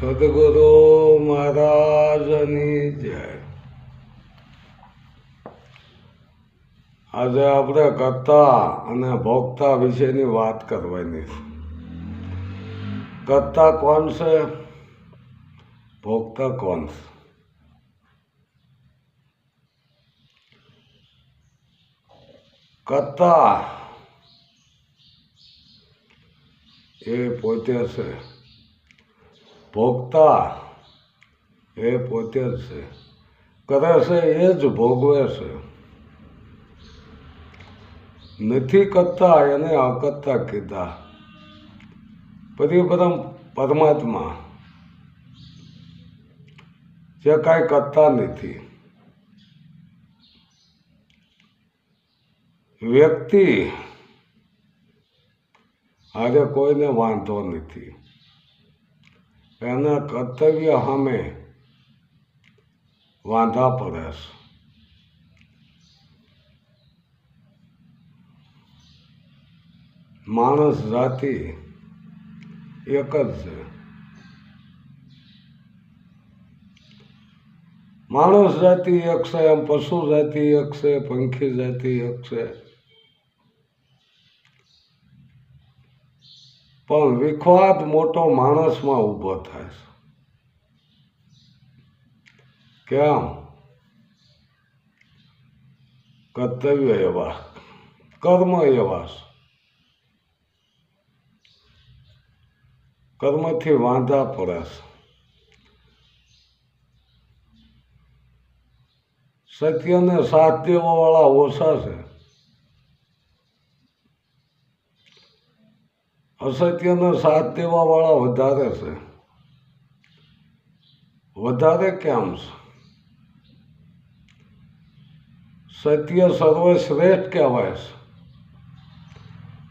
સદગુરુ મહારાજની જય. આજે આપણે કરતા અને ભોગતા વિશેની વાત કરવાની છે. કોણ છે? ભોગતા કોણ છે? કરતા એ પોતે છે. ભોગતા એ પોતે જ છે. કરે છે એ જ ભોગવે છે. નથી કરતા એને અકર્તા કીધા. પરિભ્રમ પરમાત્મા જે કાંઈ કરતા નથી. વ્યક્તિ આજે કોઈને વાંધો નથી. એના કર્તવ્ય સામે વાંધા પડે છે. માણસ જાતિ એક જ છે. માણસ જાતિ એક છે, એમ પશુ જાતિ એક છે, પંખી જાતિ એક છે. પણ વિખવાદ મોટો માણસમાં ઊભો થાય છે. કેમ? કર્તવ્ય એવા, કર્મ એવા કર્મથી વાંધા પડે છે. સત્યને સાથ દેવાવાળા ઓછા છે. અસત્યનો સાથ દેવાવાળા વધારે છે. વધારે કેમ છે? સત્ય સર્વશ્રેષ્ઠ કહેવાય છે.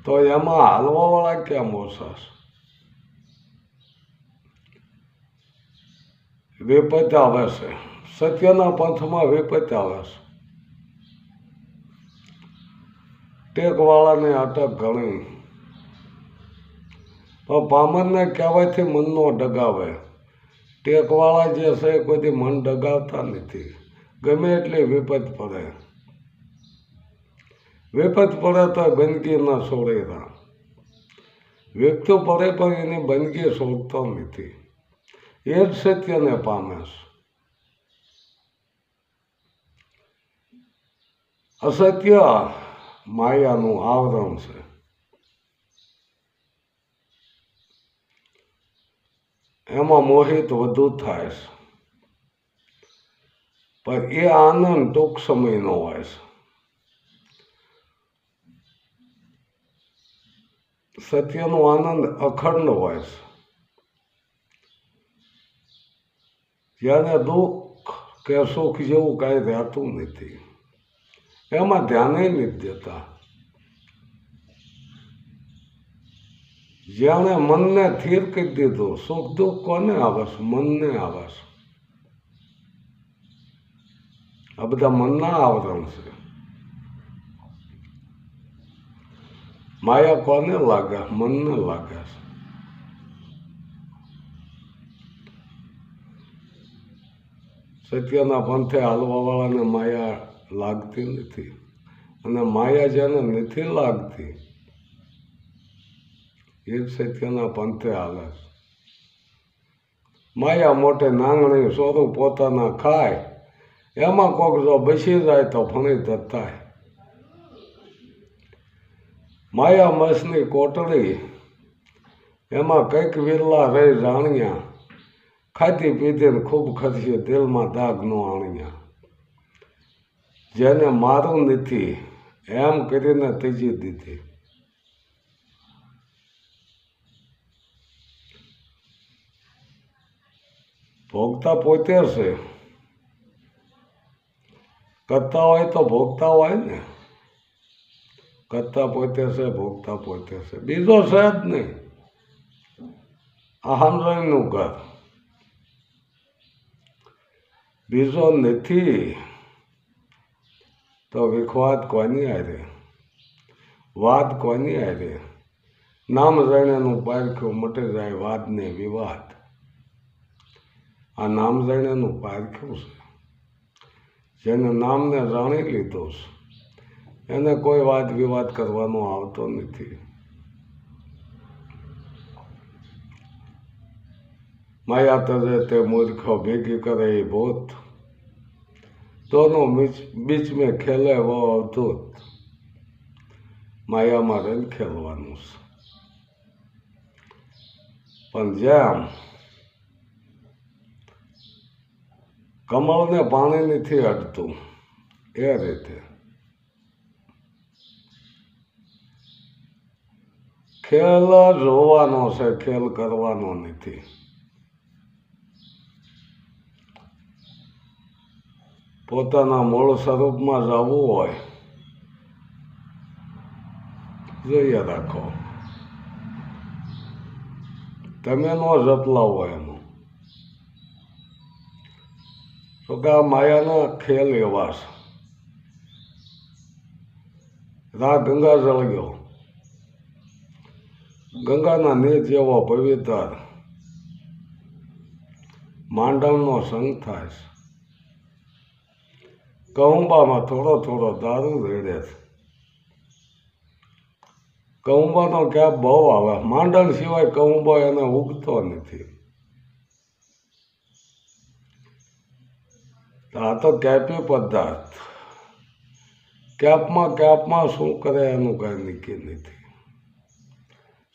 તો એમાં હાલવાવાળા કેમ ઓછા છે? વિપત આવે છે. સત્યના પંથમાં વિપત આવે છે. ટેકવાળાને અટક ઘણી પણ પામરને કહેવાયથી મનનો ડગાવે. ટેકવાળા જે છે એ કોઈથી મન ડગાવતા નથી. ગમે એટલી વિપત પડે. વિપત પડે તો બંદગી ના છોડે રા વ્યક્તિ પડે પણ એની બંદગી છોડતો નથી. એ જ સત્યને પામે છે. અસત્ય માયાનું આવરણ છે. એમાં મોહિત વધુ થાય છે. પણ એ આનંદ ટૂંક સમયનો હોય છે. સત્યનો આનંદ અખંડ હોય છે. જ્યારે દુઃખ કે સુખ જેવું કાંઈ રહેતું નથી. એમાં ધ્યાને નથી દેતા. જેણે મનને થીર કરી દીધું, સુખ દુઃખ કોને આવશ મનને આવશ આ બધા મનના આવરણ છે. માયા કોને લાગે? મનને લાગે છે. સત્યના પંથે હાલવાવાળાને માયા લાગતી નથી. અને માયા જેને નથી લાગતી એ સત્યના પંથે હાલે માયા મોટે નાંગણી સોરું પોતાના ખાય. એમાં કોક જો બેસી જાય તો ફણી થાય. માયા મસની કોટડી એમાં કંઈક વિરલા રહી જાણ્યા. ખાતી પીધીને ખૂબ ખર્ચી દિલમાં દાગ ન આણ્યા. જેને મારું નથી, એમ કરીને ત્રીજી દીધી. ભોગતા પોતે છે કરતા હોય તો ભોગતા હોય ને. કરતા પોતે છે ભોગતા પોતે છે બીજો છે જ નહીં આ હામરાઈનું ઘર. બીજો નથી. તો વિખવાદ કોની આરે વાત કોની આરે નામ જાણ્યાનું પારખ્યું મટી જાય વાદ ને વિવાદ. આ નામ જાણ્યાનું પારખ્યું છે. જેને નામને જાણી લીધો છે. એને કોઈ વાદ વિવાદ કરવાનો આવતો નથી. માયા તરે તે મૂર્ખો ભેગી કરે એ ભૂત. તોનો બીચ મેં ખેલે વો અવધૂત. માયા મારે ખેલવાનું છે. પણ જેમ કમળને પાણી નથી અડતું એ રીતે. ખેલ જોવાનો છે, ખેલ કરવાનો નથી. પોતાના મૂળ સ્વરૂપમાં જવું હોય, જોઈએ રાખો. તમે નો જપલાવો એનું. આ માયાના ખેલ એવા છે. રા ગંગા જળગ્યો ગંગાના નીર જેવો પવિત્ર. માંડવનો સંગ થાય છે. કહુંબામાં થોડો થોડો દારૂ રેડે છે. કહુંબાનો ક્યાં બહુ આવે. માંડણ સિવાય કહુંબો એને ઉગતો નથી. આ તો કેપી પદાર્થ. કેપમાં કેપમાં શું કરે એનું કાંઈ નક્કી નથી.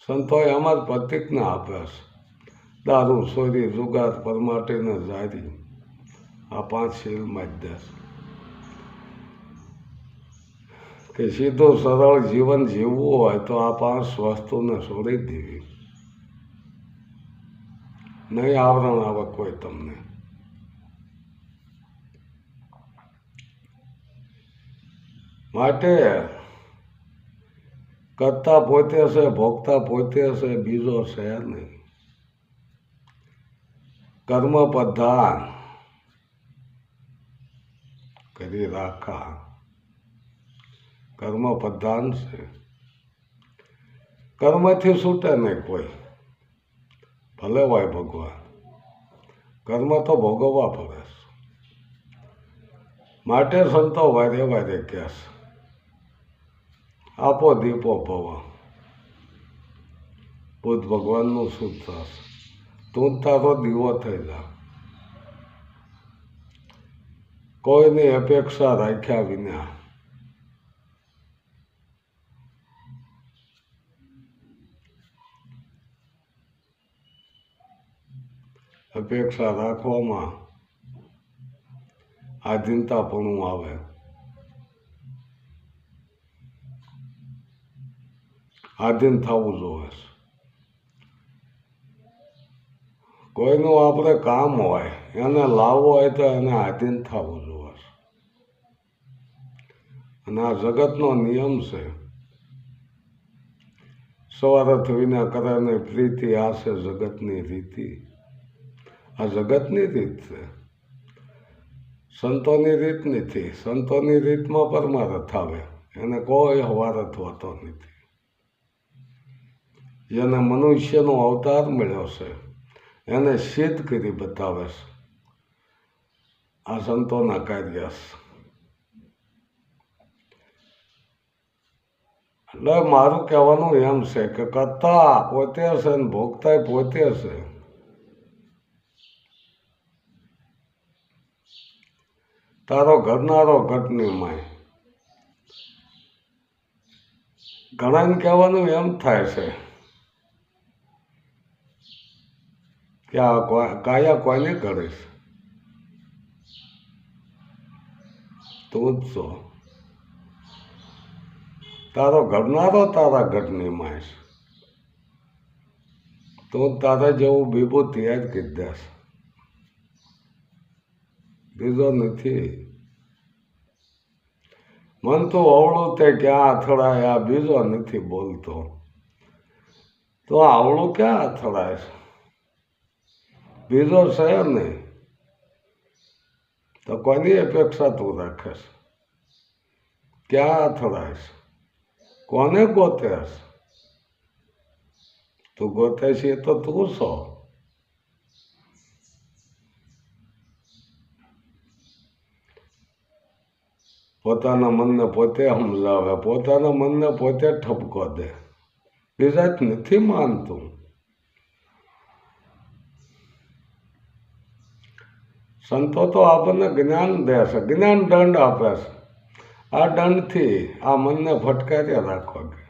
સંતોએ એમ જ પ્રતિજ્ઞા આપે છે. દારૂ, સોરી, જુગાર, પરમાટીને જારી આ પાંચ શીલમાં જ દેશ કે સીધું સરળ જીવન જીવવું હોય તો આ પાંચ વસ્તુને છોડી દેવી. નહીં આવરણ આવે કોઈ તમને. માટે કરતા પોતે છે ભોગતા પોતે છે બીજો છે નહીં. કર્મ પ્રધાન. કરી રાખા. કર્મ પ્રધાન છે. કર્મથી છૂટે નહીં કોઈ. ભલે હોય ભગવાન. કર્મ તો ભોગવવા પડે માટે સંતો વારે વારે કહે છે. આપો દીપો ભવ. બુદ્ધ ભગવાનનું શું થશે? તું તારો દીવો થયેલા કોઈની અપેક્ષા રાખ્યા વિના. અપેક્ષા રાખવામાં આધીનતાપણું આવે. આધીન થવું જોઈએ. કોઈનું આપણે કામ હોય, એને લાવવું હોય તો એને આધીન થવું જોઈએ. અને આ જગતનો નિયમ છે. સવારથ વિના કરે પ્રીતિ આ છે જગતની રીતિ. આ જગતની રીત છે. સંતોની રીત નથી. સંતોની રીતમાં પરમારથ આવે એને કોઈ હવારથ હોતો નથી. જેને મનુષ્યનો અવતાર મળ્યો છે. એને સિદ્ધ કરી બતાવે છે. આ સંતોના કાર્ય એટલે મારું કહેવાનું એમ છે કે કરતા પોતે છે ને ભોગતા પોતે છે. તારો ઘરનારો ઘટની માય. ઘણાને કહેવાનું એમ થાય છે. કે આ કાયા કોને કરીશ તું જ છો. તારો ઘડનારો તારા ઘરની માય તો તારા જેવું વિભૂતિ જ કીધા છે. બીજો નથી. મન તો અવળું તે ક્યાં અથડાય, આ બીજો નથી બોલતો. તો આવડું ક્યાં અથડાય છે? બીજો છે નહીં. તો કોની અપેક્ષા તું રાખીશ ક્યાં અથડાઈશ કોને ગોતેશ તું ગોતે એ તો તું છો. પોતાના મનને પોતે સમજાવે, પોતાના મનને પોતે ઠપકો દે. બીજા નથી માનતું. સંતો તો આપણને જ્ઞાન દે છે. જ્ઞાન દંડ આપે છે. આ દંડથી આ મનને ફટકાર્યા રાખો કે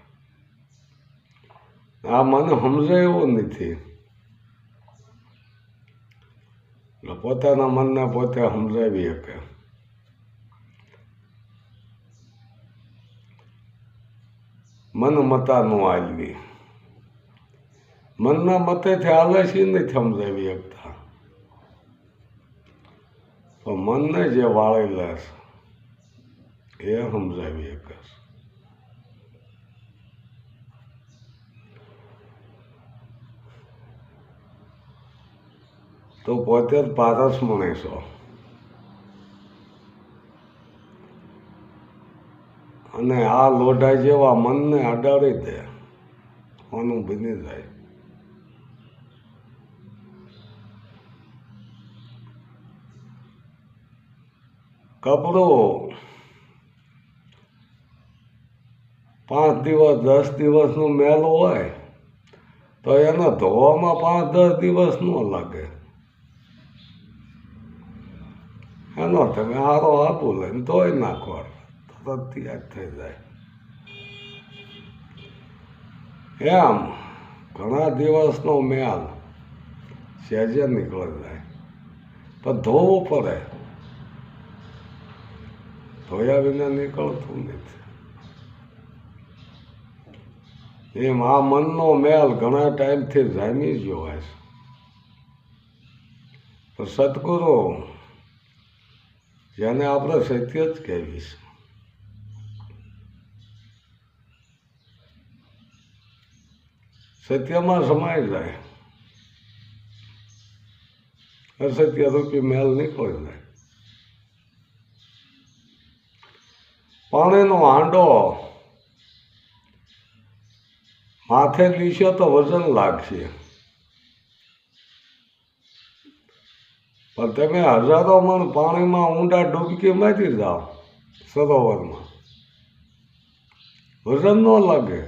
આ મન સમજે એવું નથી પોતાના મનને પોતે સમજાવી શકે. મન મતાનું આલવી. મનના મતેથી આલસી નથી સમજાવી શકતા. તો મનને જે વાળી લે છે, એ સમજાવી શકે તો પોતે જ પારસ મણીશો અને આ લોઢા જેવા મનને અડાડી દે આનું બની જાય. કપડું. પાંચ દિવસ, દસ દિવસનું મેલ હોય, તો એને ધોવામાં પાંચ, દસ દિવસ ન લાગે. એનો તમે હારો આપું લઈને ધોઈ નાખો. તરત તૈયાર થઈ જાય. એમ ઘણા દિવસનો મેલ સહેજે નીકળી જાય. પણ ધોવું પડે. ધોયા વિના નીકળતું નથી. એમ આ મનનો મેલ ઘણા ટાઈમથી જામી હોય છે. પણ સદગુરુ, જેને આપણે સત્ય જ કહેવી છે. સત્યમાં સમાય જાય. અસત્ય રૂપી મેલ નીકળી જાય. પાણીનો હાંડો માથે લીશો તો વજન લાગશે. પણ તમે હજારો મણ પાણીમાં ઊંડા ડૂબકી મારી જાઓ સરોવરમાં. વજન ન લાગે.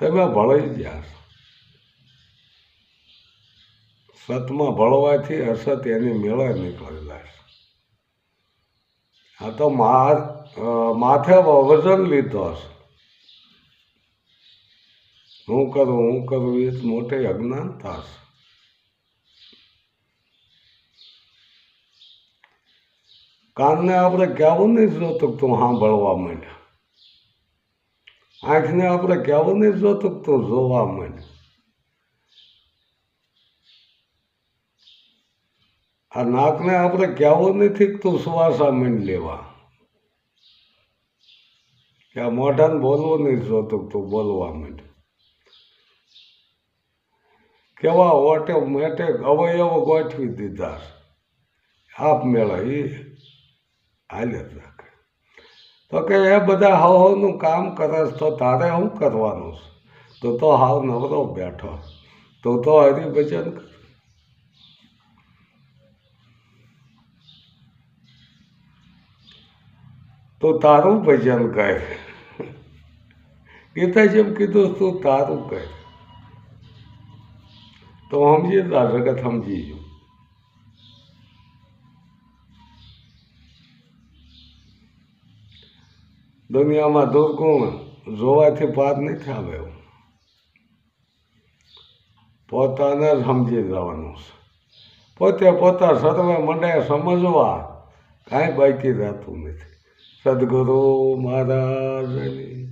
તમે ભળાઈ ગયા સતમાં ભળવાથી અસત એની મેળા નીકળી જાય આ તો માથે વજન લીધો હશે. હું કરું હું કરું, એ જ અજ્ઞાન થશે. કાનને આપણે કહેવું નહીં જોતું તું સાંભળવા માંડ્યા? આંખને આપણે કહેવું નહીં જોતું તું જોવા માંડ્યા? આ નાકને આપણે કહેવો નથી તું સુવાસા માંડ લેવા. કે આ મોઢાને બોલવું નહીં જોતું તું બોલવા માંડ કેવા ઓટે મેટે અવયવો ગોઠવી દીધા. આપ મેળા એ હાલે રાખે. તો કે એ બધા હાવ હાવનું કામ કરે તો તારે શું કરવાનું છે? તો તો હાવ નવરો બેઠો. તો તો હરિભજન કર. તો તારું ભજન કહે ગીતા જેમ કીધું, તું તારું કહે તો સમજી તા જગત સમજી જો દુનિયામાં દુર્ગુણ જોવાથી પાર નથી આવે પોતાને જ સમજી જવાનું છે. પોતે પોતા સર્વે મને સમજવા કાંઈ બાકી રહેતું નથી. સદગુરુ મહારાજની